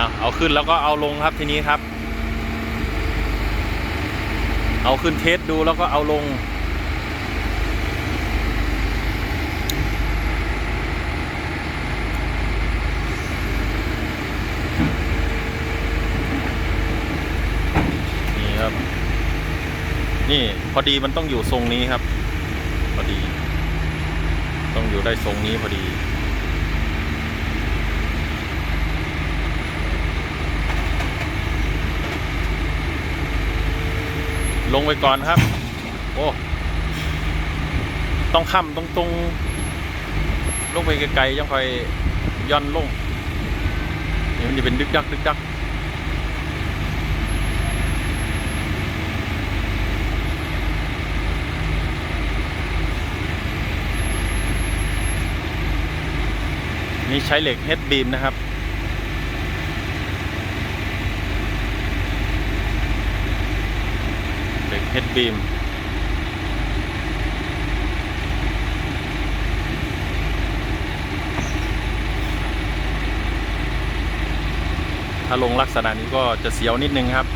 เอาเอาขึ้นแล้วก็เอาลงครับทีนี้ครับ เอาขึ้นเทสดูแล้วก็เอาลง นี่ครับ นี่พอดีมันต้องอยู่ทรงนี้ครับ พอดี ต้องอยู่ได้ทรงนี้พอดี ลงไปก่อนครับ โอ้ ต้องค่ำตรงตรงลงไปไกลๆยังค่อยย่อนลงนี่มันจะเป็นดึกดักดึกดักนี่ใช้เหล็กเฮดบีมนะครับ เฮดบีมถ้าลงลักษณะนี้ก็จะเสียวนิดนึงครับ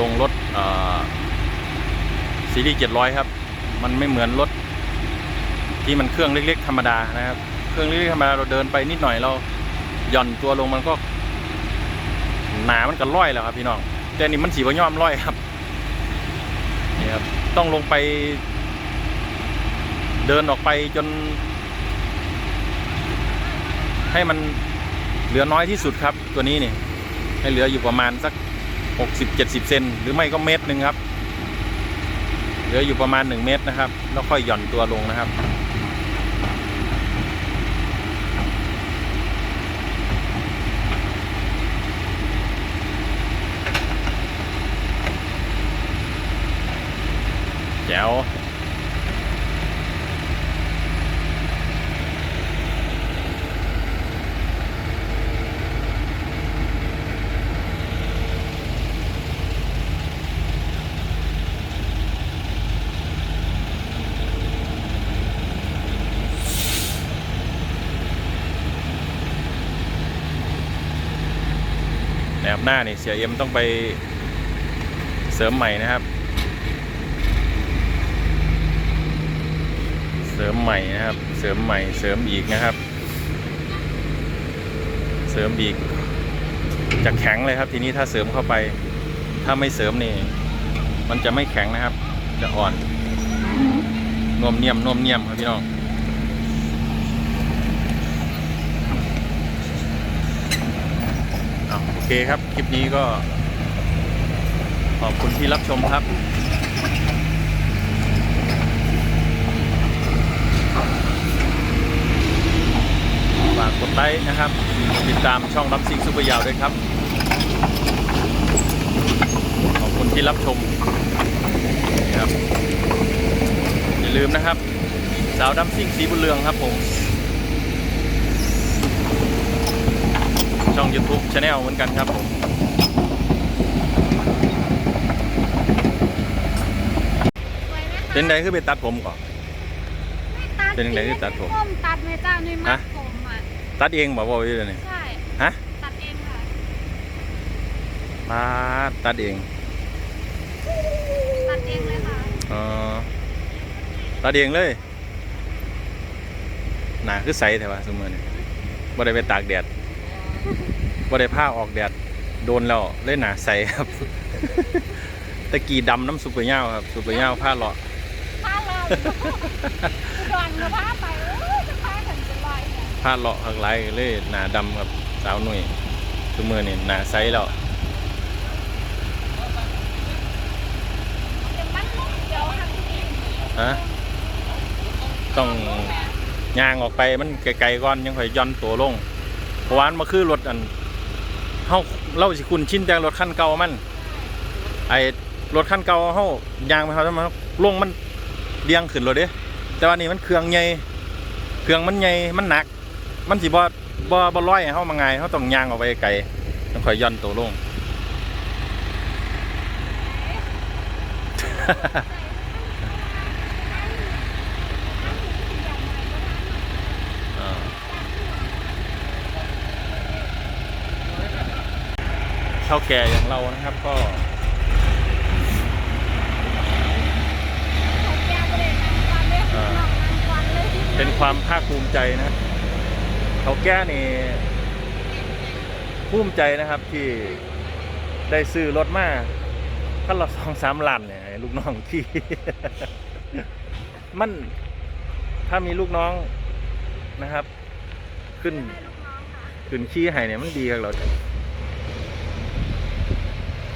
ลงรถซีรีส์700 ครับ มันไม่เหมือนรถที่มันเครื่องเล็ก ๆ ธรรมดานะครับ เครื่องเล็กๆธรรมดาเราเดินไปนิดหน่อยเราหย่อนตัวลงมันก็หนามันก็ร้อยแล้วครับพี่น้อง แต่นี่มันสีบ่ย่อมร้อยครับนี่ครับ ต้องลงไป เดินออกไปจน ให้มันเหลือน้อยที่สุดครับ ตัวนี้นี่ให้เหลืออยู่ประมาณสักหกสิบเจ็ดสิบเซนหรือไม่ก็เมตรหนึ่งครับ เหลืออยู่ประมาณหนึ่งเมตรนะครับ แล้วค่อยหย่อนตัวลงนะครับ แจ๋วแอบหน้านี่เสียเอ็มต้องไปเสริมใหม่นะครับ เสริมใหม่นะครับ เสริมใหม่ เสริมอีกนะครับ เสริมอีกจะแข็งเลยครับ ทีนี้ถ้าเสริมเข้าไป ถ้าไม่เสริมนี่ มันจะไม่แข็งนะครับ จะอ่อนนวมเนียมนวมเนียมครับพี่น้องอโอเคครับ คลิปนี้ก็ ขอบคุณที่รับชมครับ ไลค์นะครับ ติดตามช่องรับซิงซุปเปอร์ยาวด้วยครับ ขอบคุณที่รับชมครับอย่าลืมนะครับ สาวดัมซิ่งสีบุญเรืองครับผม ช่อง YouTube Channel เหมือนกันครับผมเป็นไดคือไปตัดผมก่อน เป็นจังไดคือตัดผมผม ตัดไหมจ้านุ้ยมัดผม ตัดเองบอกว่าอยู่เลยวนี่ใช่ ฮะตัดเองค่ะมาตัดเองตัดเองเลยค่ะเออตัดเองเลยหนาคือใสแต่ว่าสมมตินี่บ่ได้ไปตากแดดบ่ได้ผ้าออกแดดโดนแล้วเลยหนาใสครับ ตะกี้ดำน้ำซุปเปอร์ย่าวครับซุปเปอร์ย่าวผ้าเลาะผ้าเราดอนมาผ้าไปโอ้ยจะผ้ากันเป็น รอยเนี่ยผ้าเลาะข้างไรเลยหนาดำครับสาวหนุ่ยทุกมือนี่หนาใสแล้วเลูกเดียวค่ะฮะต้องย่างออกไปมันไกลๆก่อนยังค่อยย่อนตัวลงเพราะวามันมาคือรถอันเฮาเล่าสิคุณชินแต่รถคันเก่ามันไอรถคันเก่าเฮายางไปเขาทำไมลงมันเรียงขึ้นรถเด้แต่ว่านี่มันเครื่องใหญ่เครื่องมันใหญ่มันหนัก มันสิบ่บ่บ่ลอยให้เขามาไงเขาต้องยางออกไปไกลต้องคอยย่อนตัวลง เท่าแก่อย่างเรานะครับก็เป็นความภาคภูมิใจนะ เขาแก้นี่ภูมิใจนะครับที่ได้ซื้อรถมาคันละสองสามล้านเนี่ยให้ลูกน้องที่ มันถ้ามีลูกน้องนะครับ ขึ้นให้ลูกน้องค่ะขึ้นขี้ให้เนี่ยมันดีกับเรา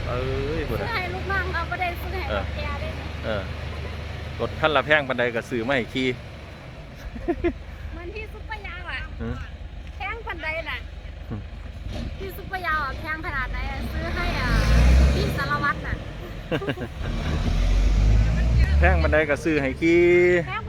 เอ้ยพูดซื้ออะให้ลูกน้องเอาประเด็นซื้อให้กับแกได้ไหมเออรถขั้นละแพงปันใดก็ซื้อมาให้ขี่เหมือนที่ซุปเปอร์ยาวอะ หือ แพงพันใดน่ะ อืม ที่ซุปเปอร์ยาวอะแพงขนาดไหนอะซื้อให้อะพี่สารวัตรน่ะแพงปันใดก็ซื้อให้ขี่แพง